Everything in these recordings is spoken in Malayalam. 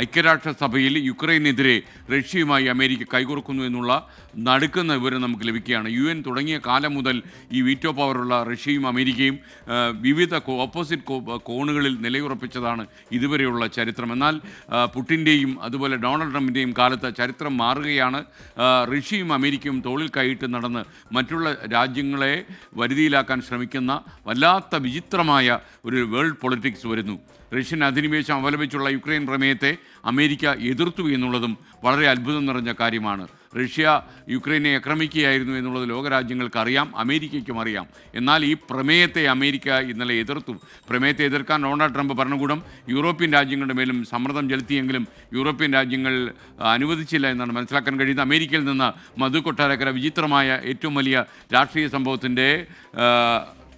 ഐക്യരാഷ്ട്രസഭയിൽ യുക്രൈനെതിരെ റഷ്യയുമായി അമേരിക്ക കൈകോർക്കുന്നു എന്നുള്ള നടുക്കുന്ന വിവരം നമുക്ക് ലഭിക്കുകയാണ്. യു എൻ തുടങ്ങിയ കാലം മുതൽ ഈ വീറ്റോ പവറുള്ള റഷ്യയും അമേരിക്കയും വിവിധ ഓപ്പോസിറ്റ് കോണുകളിൽ നിലയുറപ്പിച്ചതാണ് ഇതുവരെയുള്ള ചരിത്രം. എന്നാൽ പുട്ടിന്റെയും അതുപോലെ ഡൊണാൾഡ് ട്രംപിന്റെയും കാലത്ത് ചരിത്രം മാറുകയാണ്. റഷ്യയും അമേരിക്കയും തോളിൽ കൈയിട്ട് നടന്ന് മറ്റുള്ള രാജ്യങ്ങളെ വരുതിയിലാക്കാൻ ശ്രമിക്കുന്ന വല്ലാത്ത വിചിത്രമായ ഒരു വേൾഡ് പൊളിറ്റിക്സ് വരുന്നു. റഷ്യൻ അധിനിവേശം അവലംബിച്ചുള്ള യുക്രൈൻ പ്രമേയത്തെ അമേരിക്ക എതിർത്തു എന്നുള്ളതും വളരെ അത്ഭുതം നിറഞ്ഞ കാര്യമാണ്. റഷ്യ യുക്രൈനെ ആക്രമിക്കുകയായിരുന്നു എന്നുള്ളത് ലോകരാജ്യങ്ങൾക്ക് അറിയാം അമേരിക്കയ്ക്കും അറിയാം. എന്നാൽ ഈ പ്രമേയത്തെ അമേരിക്ക ഇന്നലെ എതിർത്തു. പ്രമേയത്തെ എതിർക്കാൻ ഡൊണാൾഡ് ട്രംപ് ഭരണകൂടം യൂറോപ്യൻ രാജ്യങ്ങളുടെ മേലും സമ്മർദ്ദം ചെലുത്തിയെങ്കിലും യൂറോപ്യൻ രാജ്യങ്ങൾ അനുവദിച്ചില്ല എന്നാണ് മനസ്സിലാക്കാൻ കഴിയുന്നത്. അമേരിക്കയിൽ നിന്ന് മധു കൊട്ടാരക്കര വിചിത്രമായ ഏറ്റവും വലിയ രാഷ്ട്രീയ സംഭവത്തിന്റെ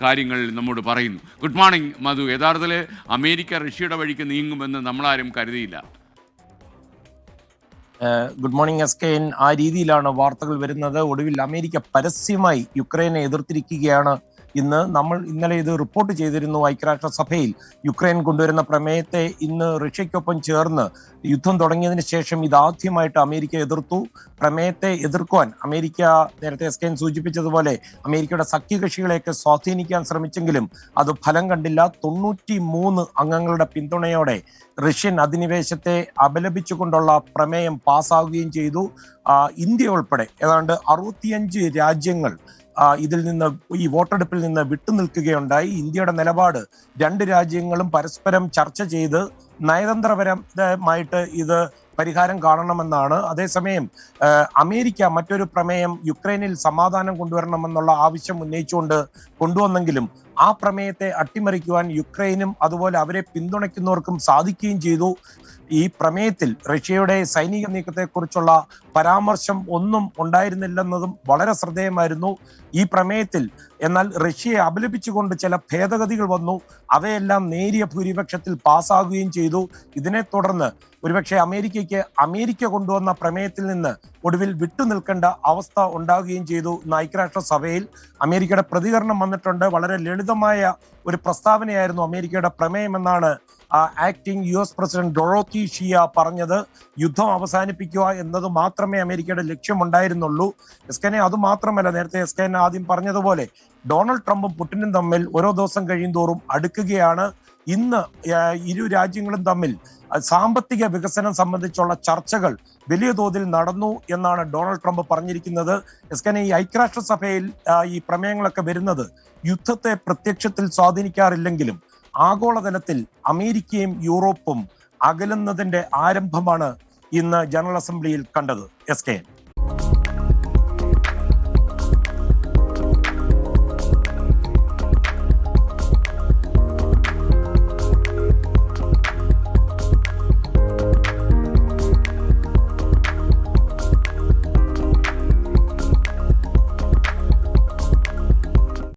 കാര്യങ്ങൾ നമ്മോട് പറയുന്നു. Good morning Madhu. യഥാർത്ഥത്തിൽ അമേരിക്ക റഷ്യയുടെ വഴിക്ക് നീങ്ങുമെന്ന് നമ്മളാരും കരുതിയില്ല. Good morning S K N ആ രീതിയിലാണ് വാർത്തകൾ വരുന്നത്. ഒടുവിൽ അമേരിക്ക പരസ്യമായി യുക്രൈനെ എതിർത്തിരിക്കുകയാണ്. ഇന്ന് നമ്മൾ ഇന്നലെ ഇത് റിപ്പോർട്ട് ചെയ്തിരുന്നു ഐക്യരാഷ്ട്ര സഭയിൽ യുക്രൈൻ കൊണ്ടുവരുന്ന പ്രമേയത്തെ ഇന്ന് റഷ്യയ്ക്കൊപ്പം ചേർന്ന് യുദ്ധം തുടങ്ങിയതിന് ശേഷം ഇതാദ്യമായിട്ട് അമേരിക്ക എതിർത്തു. പ്രമേയത്തെ എതിർക്കുവാൻ അമേരിക്ക നേരത്തെ എസ് കെ സൂചിപ്പിച്ചതുപോലെ അമേരിക്കയുടെ സഖ്യകക്ഷികളെയൊക്കെ സ്വാധീനിക്കാൻ ശ്രമിച്ചെങ്കിലും അത് ഫലം കണ്ടില്ല. തൊണ്ണൂറ്റി മൂന്ന് അംഗങ്ങളുടെ പിന്തുണയോടെ റഷ്യൻ അധിനിവേശത്തെ അപലപിച്ചുകൊണ്ടുള്ള പ്രമേയം പാസ്സാവുകയും ചെയ്തു. ഇന്ത്യ ഉൾപ്പെടെ ഏതാണ്ട് അറുപത്തിയഞ്ച് രാജ്യങ്ങൾ ഇതിൽ നിന്ന് ഈ വോട്ടെടുപ്പിൽ നിന്ന് വിട്ടുനിൽക്കുകയുണ്ടായി ഇന്ത്യയുടെ നിലപാട് രണ്ട് രാജ്യങ്ങളും പരസ്പരം ചർച്ച ചെയ്ത് നയതന്ത്രപരമായിട്ട് ഇത് പരിഹാരം കാണണമെന്നാണ്. അതേസമയം അമേരിക്ക മറ്റൊരു പ്രമേയം യുക്രൈനിൽ സമാധാനം കൊണ്ടുവരണമെന്നുള്ള ആവശ്യം ഉന്നയിച്ചുകൊണ്ട് കൊണ്ടുവന്നെങ്കിലും ആ പ്രമേയത്തെ അട്ടിമറിക്കുവാൻ യുക്രൈനും അതുപോലെ അവരെ പിന്തുണയ്ക്കുന്നവർക്കും സാധിക്കുകയും ചെയ്തു. ഈ പ്രമേയത്തിൽ റഷ്യയുടെ സൈനിക നീക്കത്തെക്കുറിച്ചുള്ള പരാമർശം ഒന്നും ഉണ്ടായിരുന്നില്ലെന്നതും വളരെ ശ്രദ്ധേയമായിരുന്നു. ഈ പ്രമേയത്തിൽ എന്നാൽ റഷ്യയെ അപലപിച്ചുകൊണ്ട് ചില ഭേദഗതികൾ വന്നു. അവയെല്ലാം നേരിയ ഭൂരിപക്ഷത്തിൽ പാസ്സാകുകയും ചെയ്തു. ഇതിനെ തുടർന്ന് ഒരുപക്ഷെ അമേരിക്കയ്ക്ക് അമേരിക്ക കൊണ്ടുവന്ന പ്രമേയത്തിൽ നിന്ന് ഒടുവിൽ വിട്ടുനിൽക്കേണ്ട അവസ്ഥ ഉണ്ടാകുകയും ചെയ്തു. ഇന്ന് ഐക്യരാഷ്ട്ര സഭയിൽ അമേരിക്കയുടെ പ്രതികരണം വന്നിട്ടുണ്ട്. വളരെ ലളിതമായ ഒരു പ്രസ്താവനയായിരുന്നു അമേരിക്കയുടെ പ്രമേയം എന്നാണ് acting U S president Dorothy Shea പറഞ്ഞത് യുദ്ധം അവസാനിപ്പിക്കുക എന്നത് മാത്രമേ അമേരിക്കയുടെ ലക്ഷ്യമുണ്ടായിരുന്നുള്ളൂ. എസ്കനെ അത് മാത്രമല്ല നേരത്തെ എസ്കൻ ആദ്യം പറഞ്ഞതുപോലെ ഡൊണാൾഡ് ട്രംപും പുടിനും തമ്മിൽ ഓരോ ദിവസം കഴിയും തോറും അടുക്കുകയാണ്. ഇന്ന് ഇരു രാജ്യങ്ങളും തമ്മിൽ സാമ്പത്തിക വികസനം സംബന്ധിച്ചുള്ള ചർച്ചകൾ വലിയ തോതിൽ നടന്നു എന്നാണ് ഡൊണാൾഡ് ട്രംപ് പറഞ്ഞിരിക്കുന്നത്. എസ്കനെ ഈ ഐക്യരാഷ്ട്രസഭയിൽ ഈ പ്രമേയങ്ങളൊക്കെ വരുന്നത് യുദ്ധത്തെ പ്രത്യക്ഷത്തിൽ സ്വാധീനിക്കാറില്ലെങ്കിലും ആഗോളതലത്തിൽ അമേരിക്കയും യൂറോപ്പും അകലുന്നതിന്റെ ആരംഭമാണ് ഇന്ന് ജനറൽ അസംബ്ലിയിൽ കണ്ടത്. S K